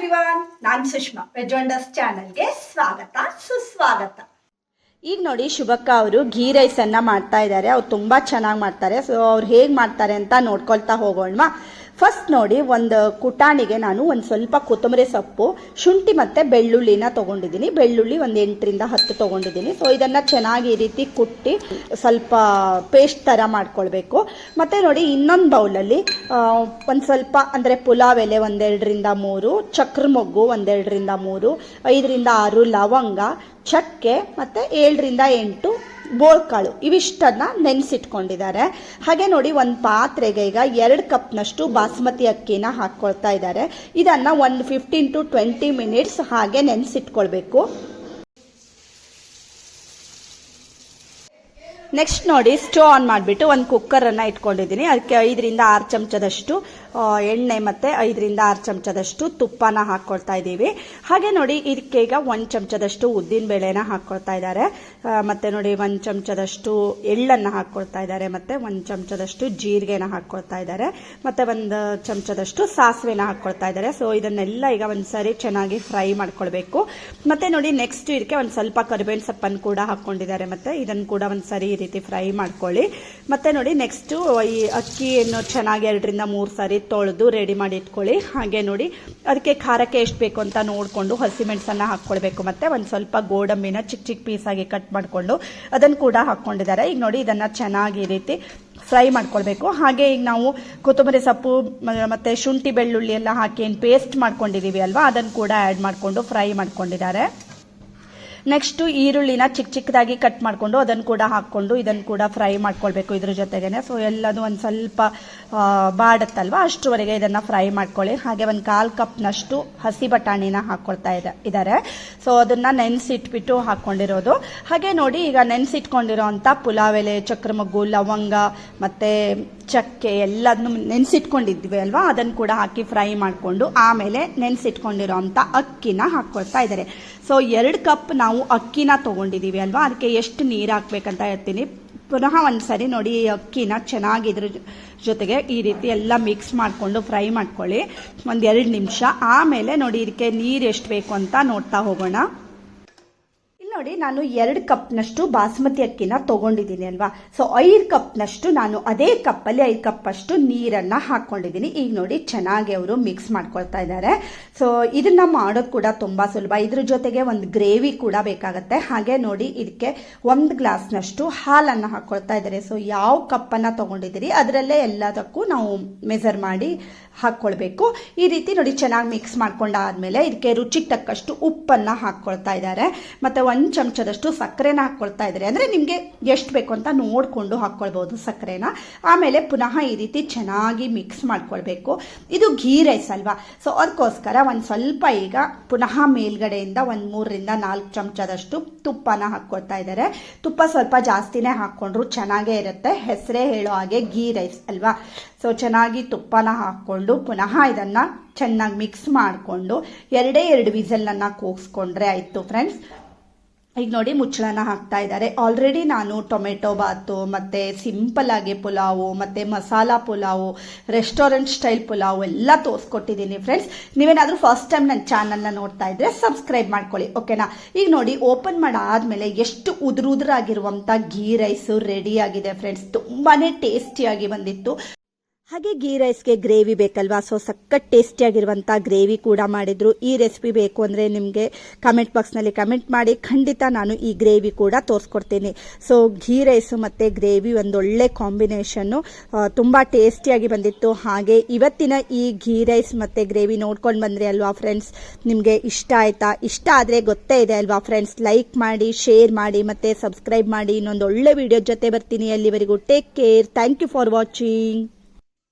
Everyone ನಾನು Sushma. Veg ಚಾನಲ್ಗೆ ಸ್ವಾಗತ, ಸುಸ್ವಾಗತ. ಈಗ ನೋಡಿ ಶುಭಕ್ಕ ಅವರು ಘೀ ರೈಸನ್ನು ಮಾಡ್ತಾ ಇದ್ದಾರೆ. ಅವ್ರು ತುಂಬ ಚೆನ್ನಾಗಿ ಮಾಡ್ತಾರೆ. ಸೊ ಅವ್ರು ಹೇಗೆ ಮಾಡ್ತಾರೆ ಅಂತ ನೋಡ್ಕೊಳ್ತಾ ಹೋಗೋಣ ಫಸ್ಟ್ ನೋಡಿ, ಒಂದು ಕುಟಾಣಿಗೆ ನಾನು ಒಂದು ಸ್ವಲ್ಪ ಕೊತ್ತಂಬರಿ ಸೊಪ್ಪು, ಶುಂಠಿ ಮತ್ತು ಬೆಳ್ಳುಳ್ಳಿನ ತೊಗೊಂಡಿದ್ದೀನಿ. ಬೆಳ್ಳುಳ್ಳಿ ಒಂದು ಎಂಟರಿಂದ ಹತ್ತು ತೊಗೊಂಡಿದ್ದೀನಿ. ಸೊ ಇದನ್ನು ಚೆನ್ನಾಗಿ ಈ ರೀತಿ ಕುಟ್ಟಿ ಸ್ವಲ್ಪ ಪೇಸ್ಟ್ ಥರ ಮಾಡ್ಕೊಳ್ಬೇಕು. ಮತ್ತು ನೋಡಿ, ಇನ್ನೊಂದು ಬೌಲಲ್ಲಿ ಒಂದು ಸ್ವಲ್ಪ ಅಂದರೆ ಪುಲಾವ್ ಎಲೆ ಒಂದೆರಡರಿಂದ ಮೂರು ಚಕ್ರ ಮೊಗ್ಗು ಒಂದೆರಡರಿಂದ ಮೂರು, ಐದರಿಂದ ಆರು ಲವಂಗ, ಚಕ್ಕೆ ಮತ್ತು ಏಳರಿಂದ ಎಂಟು ಬೋಳ್ಕಾಳು ಇವಿಷ್ಟನ್ನು ನೆನೆಸಿಟ್ಕೊಂಡಿದ್ದಾರೆ. ಹಾಗೆ ನೋಡಿ ಒಂದು ಪಾತ್ರೆಗೆ ಈಗ ಎರಡು ಕಪ್ನಷ್ಟು ಬಾಸ್ಮತಿ ಅಕ್ಕಿನ ಹಾಕ್ಕೊಳ್ತಾ ಇದ್ದಾರೆ. ಇದನ್ನು ಒಂದು ಫಿಫ್ಟೀನ್ ಟು ಟ್ವೆಂಟಿ ಮಿನಿಟ್ಸ್ ಹಾಗೆ ನೆನೆಸಿಟ್ಕೊಳ್ಬೇಕು. ನೆಕ್ಸ್ಟ್ ನೋಡಿ ಸ್ಟವ್ ಆನ್ ಮಾಡಿಬಿಟ್ಟು ಒಂದು ಕುಕ್ಕರನ್ನು ಇಟ್ಕೊಂಡಿದ್ದೀನಿ. ಅದಕ್ಕೆ ಐದರಿಂದ ಆರು ಚಮಚದಷ್ಟು ಎಣ್ಣೆ ಮತ್ತು ಐದರಿಂದ ಆರು ಚಮಚದಷ್ಟು ತುಪ್ಪನ ಹಾಕ್ಕೊಳ್ತಾ ಇದ್ದೀವಿ. ಹಾಗೆ ನೋಡಿ, ಇದಕ್ಕೆ ಈಗ ಒಂದು ಚಮಚದಷ್ಟು ಉದ್ದಿನ ಬೇಳೆನ ಹಾಕ್ಕೊಳ್ತಾ ಇದ್ದಾರೆ. ಮತ್ತೆ ನೋಡಿ, ಒಂದು ಚಮಚದಷ್ಟು ಎಳ್ಳನ್ನು ಹಾಕ್ಕೊಳ್ತಾ ಇದ್ದಾರೆ. ಮತ್ತು ಒಂದು ಚಮಚದಷ್ಟು ಜೀರಿಗೆನ ಹಾಕ್ಕೊಳ್ತಾ ಇದ್ದಾರೆ. ಮತ್ತು ಒಂದು ಚಮಚದಷ್ಟು ಸಾಸಿವೆನ ಹಾಕ್ಕೊಳ್ತಾ ಇದ್ದಾರೆ. ಸೊ ಇದನ್ನೆಲ್ಲ ಈಗ ಒಂದು ಸರಿ ಚೆನ್ನಾಗಿ ಫ್ರೈ ಮಾಡ್ಕೊಳ್ಬೇಕು. ಮತ್ತೆ ನೋಡಿ ನೆಕ್ಸ್ಟ್ ಇದಕ್ಕೆ ಒಂದು ಸ್ವಲ್ಪ ಕರಿಬೇವಿನ ಸೊಪ್ಪನ್ನು ಕೂಡ ಹಾಕ್ಕೊಂಡಿದ್ದಾರೆ ಮತ್ತೆ ಇದನ್ನು ಕೂಡ ಒಂದು ಸರಿ ಈ ರೀತಿ ಫ್ರೈ ಮಾಡ್ಕೊಳ್ಳಿ. ಮತ್ತೆ ನೋಡಿ ನೆಕ್ಸ್ಟು ಈ ಅಕ್ಕಿಯನ್ನು ಚೆನ್ನಾಗಿ ಎರಡರಿಂದ ಮೂರು ಸಾರಿ ತೊಳೆದು ರೆಡಿ ಮಾಡಿ ಇಟ್ಕೊಳ್ಳಿ. ಹಾಗೆ ನೋಡಿ ಅದಕ್ಕೆ ಖಾರಕ್ಕೆ ಎಷ್ಟು ಬೇಕು ಅಂತ ನೋಡಿಕೊಂಡು ಹಸಿಮೆಣಸನ್ನು ಹಾಕ್ಕೊಳ್ಬೇಕು ಮತ್ತೆ ಒಂದು ಸ್ವಲ್ಪ ಗೋಡಂಬಿನ ಚಿಕ್ಕ ಚಿಕ್ಕ ಪೀಸಾಗಿ ಕಟ್ ಮಾಡಿಕೊಂಡು ಅದನ್ನು ಕೂಡ ಹಾಕ್ಕೊಂಡಿದ್ದಾರೆ. ಈಗ ನೋಡಿ, ಇದನ್ನು ಚೆನ್ನಾಗಿ ರೀತಿ ಫ್ರೈ ಮಾಡ್ಕೊಳ್ಬೇಕು. ಹಾಗೆ ಈಗ ನಾವು ಕೊತ್ತಂಬರಿ ಸೊಪ್ಪು ಮತ್ತು ಶುಂಠಿ ಬೆಳ್ಳುಳ್ಳಿ ಎಲ್ಲ ಹಾಕಿ ಏನು ಪೇಸ್ಟ್ ಮಾಡ್ಕೊಂಡಿದ್ದೀವಿ ಅಲ್ವಾ ಅದನ್ನು ಕೂಡ ಆ್ಯಡ್ ಮಾಡಿಕೊಂಡು ಫ್ರೈ ಮಾಡ್ಕೊಂಡಿದ್ದಾರೆ. ನೆಕ್ಸ್ಟು ಈರುಳ್ಳಿನ ಚಿಕ್ಕ ಚಿಕ್ಕದಾಗಿ ಕಟ್ ಮಾಡಿಕೊಂಡು ಅದನ್ನು ಕೂಡ ಹಾಕ್ಕೊಂಡು ಇದನ್ನು ಕೂಡ ಫ್ರೈ ಮಾಡ್ಕೊಳ್ಬೇಕು ಇದ್ರ ಜೊತೆಗೇನೆ. ಸೊ ಎಲ್ಲದೂ ಒಂದು ಸ್ವಲ್ಪ ಬಾಡತ್ತಲ್ವ? ಅಷ್ಟರವರೆಗೆ ಇದನ್ನು ಫ್ರೈ ಮಾಡ್ಕೊಳ್ಳಿ. ಹಾಗೆ ಒಂದು ಕಾಲು ಕಪ್ನಷ್ಟು ಹಸಿ ಬಟಾಣಿನ ಹಾಕ್ಕೊಳ್ತಾ ಇದೆ ಇದ್ದಾರೆ ಸೊ ಅದನ್ನು ನೆನೆಸಿಟ್ಬಿಟ್ಟು ಹಾಕ್ಕೊಂಡಿರೋದು ಹಾಗೆ ನೋಡಿ, ಈಗ ನೆನೆಸಿಟ್ಕೊಂಡಿರೋ ಅಂಥ ಪುಲಾವ್ ಎಲೆ ಚಕ್ರಮಗ್ಗು, ಲವಂಗ, ಮತ್ತು ಚಕ್ಕೆ ಎಲ್ಲದನ್ನು ನೆನೆಸಿಟ್ಕೊಂಡಿದ್ವಿ ಅಲ್ವಾ? ಅದನ್ನು ಕೂಡ ಹಾಕಿ ಫ್ರೈ ಮಾಡಿಕೊಂಡು ಆಮೇಲೆ ನೆನೆಸಿಟ್ಕೊಂಡಿರೋ ಅಂಥ ಅಕ್ಕಿನ ಹಾಕ್ಕೊಳ್ತಾ ಇದ್ದಾರೆ ಸೊ ಎರಡು ಕಪ್ ನಾವು ಅಕ್ಕಿನ ತೊಗೊಂಡಿದ್ದೀವಿ ಅಲ್ವಾ? ಅದಕ್ಕೆ ಎಷ್ಟು ನೀರು ಹಾಕ್ಬೇಕಂತ ಹೇಳ್ತೀನಿ. ಪುನಃ ಒಂದು ಸರಿ ನೋಡಿ ಈ ಅಕ್ಕಿನ ಚೆನ್ನಾಗಿ ಇದ್ರ ಜೊತೆಗೆ ಈ ರೀತಿ ಎಲ್ಲ ಮಿಕ್ಸ್ ಮಾಡಿಕೊಂಡು ಫ್ರೈ ಮಾಡ್ಕೊಳ್ಳಿ. ಒಂದು ಎರಡು ನಿಮಿಷ. ಆಮೇಲೆ ನೋಡಿ ಇದಕ್ಕೆ ನೀರು ಎಷ್ಟು ಬೇಕು ಅಂತ ನೋಡ್ತಾ ಹೋಗೋಣ. ನೋಡಿ, ನಾನು ಎರಡು ಕಪ್ನಷ್ಟು ಬಾಸ್ಮತಿ ಅಕ್ಕಿನ ತಗೊಂಡಿದ್ದೀನಿ ಅಲ್ವಾ? ಸೊ ಐದು ಕಪ್ನಷ್ಟು ನಾನು ಅದೇ ಕಪ್ಪಲ್ಲಿ ಐದು ಕಪ್ಪಷ್ಟು ನೀರನ್ನು ಹಾಕ್ಕೊಂಡಿದ್ದೀನಿ. ಈಗ ನೋಡಿ, ಚೆನ್ನಾಗಿ ಅವರು ಮಿಕ್ಸ್ ಮಾಡ್ಕೊಳ್ತಾ ಇದ್ದಾರೆ. ಸೊ ಇದನ್ನ ಮಾಡೋದು ಕೂಡ ತುಂಬ ಸುಲಭ. ಇದ್ರ ಜೊತೆಗೆ ಒಂದು ಗ್ರೇವಿ ಕೂಡ ಬೇಕಾಗುತ್ತೆ. ಹಾಗೆ ನೋಡಿ ಇದಕ್ಕೆ ಒಂದು ಗ್ಲಾಸ್ನಷ್ಟು ಹಾಲನ್ನು ಹಾಕ್ಕೊಳ್ತಾ ಇದ್ದಾರೆ. ಸೊ ಯಾವ ಕಪ್ಪನ್ನು ತೊಗೊಂಡಿದ್ದೀರಿ, ಅದರಲ್ಲೇ ಎಲ್ಲದಕ್ಕೂ ನಾವು ಮೆಜರ್ ಮಾಡಿ ಹಾಕ್ಕೊಳ್ಬೇಕು ಈ ರೀತಿ ನೋಡಿ, ಚೆನ್ನಾಗಿ ಮಿಕ್ಸ್ ಮಾಡ್ಕೊಂಡಾದ್ಮೇಲೆ ಇದಕ್ಕೆ ರುಚಿಗೆ ತಕ್ಕಷ್ಟು ಉಪ್ಪನ್ನು ಹಾಕ್ಕೊಳ್ತಾ ಇದ್ದಾರೆ. ಮತ್ತು ಒಂದು ಚಮಚದಷ್ಟು ಸಕ್ಕರೆನ ಹಾಕ್ಕೊಳ್ತಾ ಇದ್ದಾರೆ ಅಂದರೆ ನಿಮಗೆ ಎಷ್ಟು ಬೇಕು ಅಂತ ನೋಡಿಕೊಂಡು ಹಾಕ್ಕೊಳ್ಬೋದು ಸಕ್ಕರೆನ. ಆಮೇಲೆ ಪುನಃ ಈ ರೀತಿ ಚೆನ್ನಾಗಿ ಮಿಕ್ಸ್ ಮಾಡ್ಕೊಳ್ಬೇಕು. ಇದು ಘೀ ರೈಸ್ ಅಲ್ವಾ? ಸೊ ಅದಕ್ಕೋಸ್ಕರ ಒಂದು ಸ್ವಲ್ಪ ಈಗ ಪುನಃ ಮೇಲ್ಗಡೆಯಿಂದ ಒಂದು ಮೂರರಿಂದ ನಾಲ್ಕು ಚಮಚದಷ್ಟು ತುಪ್ಪನ ಹಾಕ್ಕೊಳ್ತಾ ಇದ್ದಾರೆ. ತುಪ್ಪ ಸ್ವಲ್ಪ ಜಾಸ್ತಿನೇ ಹಾಕ್ಕೊಂಡ್ರು ಚೆನ್ನಾಗೇ ಇರುತ್ತೆ. ಹೆಸರೇ ಹೇಳೋ ಹಾಗೆ ಘೀ ರೈಸ್ ಅಲ್ವಾ? ಸೊ ಚೆನ್ನಾಗಿ ತುಪ್ಪನ ಹಾಕ್ಕೊಂಡು ಪುನಃ ಇದನ್ನು ಚೆನ್ನಾಗಿ ಮಿಕ್ಸ್ ಮಾಡಿಕೊಂಡು ಎರಡೇ ಎರಡು ವಿಸಲನ್ನು ಕೂಗಿಸ್ಕೊಂಡ್ರೆ ಆಯಿತು ಫ್ರೆಂಡ್ಸ್ ಈಗ ನೋಡಿ ಮುಚ್ಚಳನ ಹಾಕ್ತಾ ಇದ್ದಾರೆ. ಆಲ್ರೆಡಿ ನಾನು ಟೊಮೆಟೊ ಬಾತು, ಮತ್ತು ಸಿಂಪಲ್ ಆಗಿ ಪುಲಾವು, ಮತ್ತು ಮಸಾಲ ಪುಲಾವು ರೆಸ್ಟೋರೆಂಟ್ ಸ್ಟೈಲ್ ಪುಲಾವು ಎಲ್ಲ ತೋರಿಸ್ಕೊಟ್ಟಿದ್ದೀನಿ ಫ್ರೆಂಡ್ಸ್ ನೀವೇನಾದರೂ ಫಸ್ಟ್ ಟೈಮ್ ನನ್ನ ಚಾನಲ್ನ ನೋಡ್ತಾ ಇದ್ರೆ ಸಬ್ಸ್ಕ್ರೈಬ್ ಮಾಡ್ಕೊಳ್ಳಿ ಓಕೆನಾ ಈಗ ನೋಡಿ ಓಪನ್ ಮಾಡಾದ್ಮೇಲೆ ಎಷ್ಟು ಉದುರು ಉದುರಾಗಿರುವಂಥ ಘೀ ರೈಸು ರೆಡಿ ಆಗಿದೆ ಫ್ರೆಂಡ್ಸ್ ತುಂಬಾ ಟೇಸ್ಟಿಯಾಗಿ ಬಂದಿತ್ತು. ಹಾಗೆ ಗೀ ರೈಸ್ಗೆ ಗ್ರೇವಿ ಬೇಕಲ್ವಾ? ಸೊ ಸಖತ್ ಟೇಸ್ಟಿಯಾಗಿರುವಂಥ ಗ್ರೇವಿ ಕೂಡ ಮಾಡಿದ್ರು. ಈ ರೆಸಿಪಿ ಬೇಕು ಅಂದರೆ ನಿಮಗೆ ಕಮೆಂಟ್ ಬಾಕ್ಸ್ನಲ್ಲಿ ಕಮೆಂಟ್ ಮಾಡಿ. ಖಂಡಿತ ನಾನು ಈ ಗ್ರೇವಿ ಕೂಡ ತೋರಿಸ್ಕೊಡ್ತೀನಿ. ಸೊ ಘೀ ರೈಸು ಮತ್ತು ಗ್ರೇವಿ ಒಂದೊಳ್ಳೆ ಕಾಂಬಿನೇಷನ್ನು ತುಂಬ ಟೇಸ್ಟಿಯಾಗಿ ಬಂದಿತ್ತು. ಹಾಗೆ ಇವತ್ತಿನ ಈ ಘೀ ರೈಸ್ ಮತ್ತು ಗ್ರೇವಿ ನೋಡ್ಕೊಂಡು ಬಂದ್ರಿ ಅಲ್ವಾ ಫ್ರೆಂಡ್ಸ್ ನಿಮಗೆ ಇಷ್ಟ ಆಯ್ತಾ? ಇಷ್ಟ ಆದರೆ ಗೊತ್ತೇ ಇದೆ ಅಲ್ವಾ ಫ್ರೆಂಡ್ಸ್ ಲೈಕ್ ಮಾಡಿ ಶೇರ್ ಮಾಡಿ, ಮತ್ತು ಸಬ್ಸ್ಕ್ರೈಬ್ ಮಾಡಿ. ಇನ್ನೊಂದು ಒಳ್ಳೆ ವಿಡಿಯೋ ಜೊತೆ ಬರ್ತೀನಿ ಅಲ್ಲಿವರೆಗೂ. Take care thank you for watching